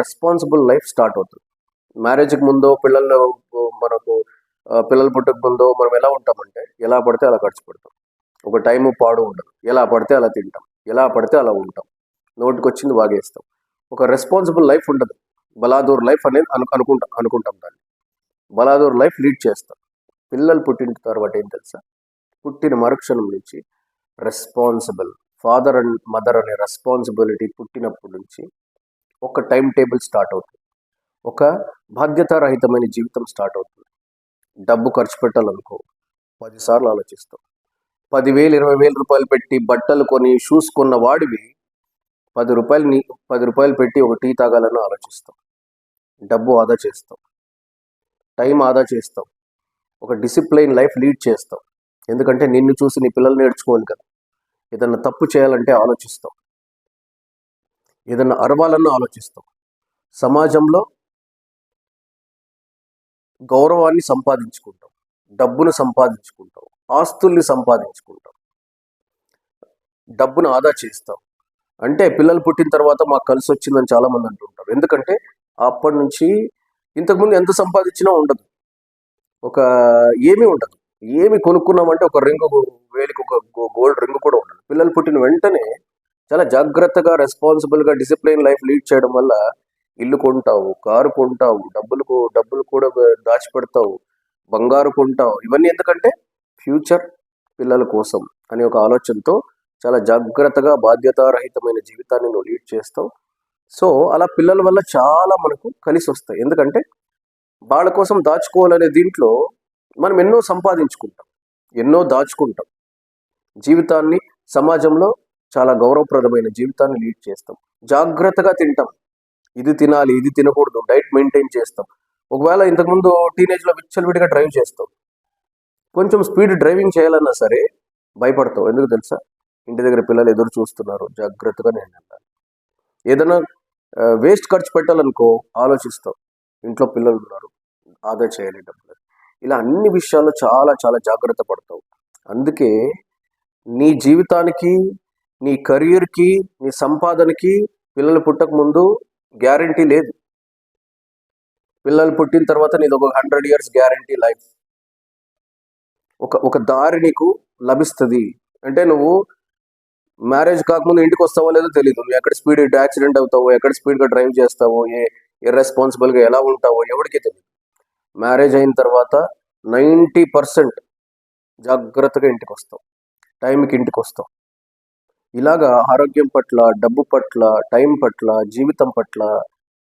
Responsible life start అవుతుంది. మ్యారేజ్కి ముందో పిల్లలు మనకు పిల్లలు పుట్టక ముందో మనం ఎలా ఉంటామంటే ఎలా పడితే అలా ఖర్చు పెడతాం. ఒక టైము పాడు ఉండదు. ఎలా పడితే అలా తింటాం. ఎలా పడితే అలా ఉంటాం. నోటికి వచ్చింది వాగేస్తాం. ఒక రెస్పాన్సిబుల్ లైఫ్ ఉండదు. బలాదూర్ లైఫ్ అనేది అను అనుకుంటాం అనుకుంటాం దాన్ని. బలాదూర్ లైఫ్ లీడ్ చేస్తాం. పిల్లలు పుట్టిన తర్వాత ఏం తెలుసా? పుట్టిన మరుక్షణం నుంచి రెస్పాన్సిబుల్ ఫాదర్ అండ్ మదర్ అనే రెస్పాన్సిబిలిటీ పుట్టినప్పటి నుంచి ఒక టైం టేబుల్ స్టార్ట్ అవుతుంది. ఒక బాధ్యతారహితమైన జీవితం స్టార్ట్ అవుతుంది. డబ్బు ఖర్చు పెట్టాలనుకో పదిసార్లు ఆలోచిస్తాం పదివేలు ఇరవై వేల రూపాయలు పెట్టి బట్టలు కొని షూస్ కొన్న వాడివి పది రూపాయలు పది రూపాయలు పెట్టి ఒక టీ తాగాలని ఆలోచిస్తాం డబ్బు ఆదా చేస్తాం టైం ఆదా చేస్తాం ఒక డిసిప్లైన్ లైఫ్ లీడ్ చేస్తాం ఎందుకంటే నిన్ను చూసి నీ పిల్లలు నేర్చుకోవాలి కదా. ఏదన్నా తప్పు చేయాలంటే ఆలోచిస్తాం ఏదన్నా అరవాలన్నా ఆలోచిస్తాం. సమాజంలో గౌరవాన్ని సంపాదించుకుంటాం. డబ్బును సంపాదించుకుంటాం. ఆస్తుల్ని సంపాదించుకుంటాం. డబ్బును ఆదా చేస్తాం. అంటే పిల్లలు పుట్టిన తర్వాత మాకు కలిసి వచ్చిందని చాలామంది అంటుంటారు. ఎందుకంటే అప్పటి నుంచి ఇంతకుముందు ఎంత సంపాదించినా ఉండదు. ఒక ఏమీ ఉండదు. ఏమి కొనుక్కున్నామంటే ఒక రింగ్ వేలికి ఒక గోల్డ్ రింగ్ కూడా ఉండదు. పిల్లలు పుట్టిన వెంటనే చాలా జాగ్రత్తగా రెస్పాన్సిబుల్గా డిసిప్లైన్ లైఫ్ లీడ్ చేయడం వల్ల ఇల్లు కొంటావు కారు కొంటావు డబ్బులు డబ్బులు కూడా దాచిపెడతావు బంగారు కొంటావు. ఇవన్నీ ఎందుకంటే ఫ్యూచర్ పిల్లల కోసం అనే ఒక ఆలోచనతో చాలా జాగ్రత్తగా బాధ్యతారహితమైన జీవితాన్ని నువ్వు లీడ్ చేస్తావు. సో అలా పిల్లల వల్ల చాలా మనకు కలిసి వస్తాయి ఎందుకంటే వాళ్ళ కోసం దాచుకోవాలనే దీంట్లో మనం ఎన్నో సంపాదించుకుంటాం ఎన్నో దాచుకుంటాం. జీవితాన్ని సమాజంలో చాలా గౌరవప్రదమైన జీవితాన్ని లీడ్ చేస్తాం. జాగ్రత్తగా తింటాం. ఇది తినాలి ఇది తినకూడదు. డైట్ మెయింటైన్ చేస్తాం. ఒకవేళ ఇంతకుముందు టీనేజ్లో విచ్చలవిడిగా డ్రైవ్ చేస్తాం. కొంచెం స్పీడ్ డ్రైవింగ్ చేయాలన్నా సరే భయపడతావు ఎందుకు తెలుసా? ఇంటి దగ్గర పిల్లలు ఎదురు చూస్తున్నారు. జాగ్రత్తగా నేను వెళ్ళాలి. ఏదైనా వేస్ట్ ఖర్చు పెట్టాలనుకో ఆలోచిస్తాం. ఇంట్లో పిల్లలు ఉన్నారు. ఆదా చేయాలి డబ్బులు. ఇలా అన్ని విషయాల్లో చాలా చాలా జాగ్రత్త పడతావు అందుకే నీ జీవితానికి నీ కెరియర్కి నీ సంపాదనకి పిల్లలు పుట్టక ముందు గ్యారంటీ లేదు. పిల్లలు పుట్టిన తర్వాత నీది ఒక హండ్రెడ్ ఇయర్స్ గ్యారంటీ లైఫ్ ఒక ఒక దారి నీకు లభిస్తుంది. అంటే నువ్వు మ్యారేజ్ కాకముందు ఇంటికి వస్తావో లేదో తెలియదు నువ్వు ఎక్కడ స్పీడ్ యాక్సిడెంట్ అవుతావో ఎక్కడ స్పీడ్గా డ్రైవ్ చేస్తావో ఏ ఇర్రెస్పాన్సిబుల్గా ఎలా ఉంటావో ఎవరికి తెలియదు మ్యారేజ్ అయిన తర్వాత నైంటీ పర్సెంట్ జాగ్రత్తగా ఇంటికి వస్తావు. టైంకి ఇంటికి వస్తావు. ఇలాగా ఆరోగ్యం పట్ల డబ్బు పట్ల టైం పట్ల జీవితం పట్ల